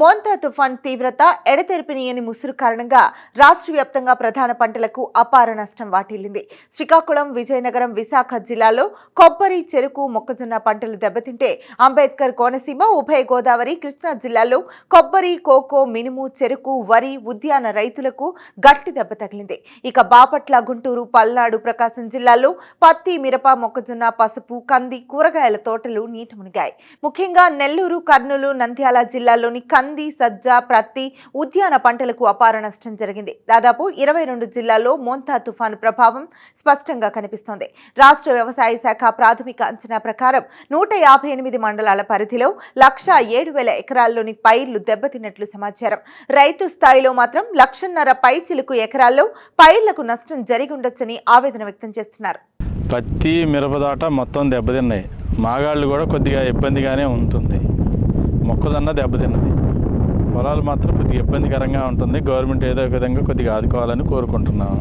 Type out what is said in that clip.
మోంతా తుఫాన్ తీవ్రత ఎడతెరిపినీయని ముసురు కారణంగా రాష్ట్ర వ్యాప్తంగా ప్రధాన పంటలకు అపార నష్టం వాటిల్లింది. శ్రీకాకుళం విజయనగరం విశాఖ జిల్లాలో కొబ్బరి చెరుకు మొక్కజొన్న పంటలు దెబ్బతింటే అంబేద్కర్ కోనసీమ ఉభయ గోదావరి కృష్ణా జిల్లాలో కొబ్బరి కోకో మినుము చెరుకు వరి ఉద్యాన రైతులకు గట్టి దెబ్బ తగిలింది. ఇక బాపట్ల గుంటూరు పల్నాడు ప్రకాశం జిల్లాలో పత్తి మిరప మొక్కజొన్న పసుపు కంది కూరగాయల తోటలు నీట మునిగాయి. ముఖ్యంగా నెల్లూరు కర్నూలు నంద్యాల జిల్లాలోని కంది కంది సజ్జ ప్రత్తి ఉద్యాన పంటలకు అపార నష్టం జరిగింది. దాదాపు ఇరవై రెండు జిల్లాల్లో మోంతా తుఫాను ప్రభావం స్పష్టంగా కనిపిస్తోంది. రాష్ట్ర వ్యవసాయ శాఖ ప్రాథమిక అంచనా ప్రకారం నూట యాభై ఎనిమిది మండలాల పరిధిలో లక్ష ఏడు వేల ఎకరాల్లోని పైర్లు దెబ్బతిన్నట్లు సమాచారం. రైతు స్థాయిలో మాత్రం లక్షన్నర పై చిలుకు ఎకరాల్లో పైర్లకు నష్టం జరిగి ఉండొచ్చని ఆవేదన వ్యక్తం చేస్తున్నారు. పత్తి మిరపదాట మొత్తం దెబ్బతిన్నాయి. మాగాళ్ళు కూడా కొద్దిగా ఇబ్బందిగానే ఉంటుంది. మొక్కజొన్న దెబ్బతిన్నది. పొలాలు మాత్రం కొద్దిగా ఇబ్బందికరంగా ఉంటుంది. గవర్నమెంట్ ఏదో ఒక విధంగా కొద్దిగా ఆదుకోవాలని కోరుకుంటున్నాము.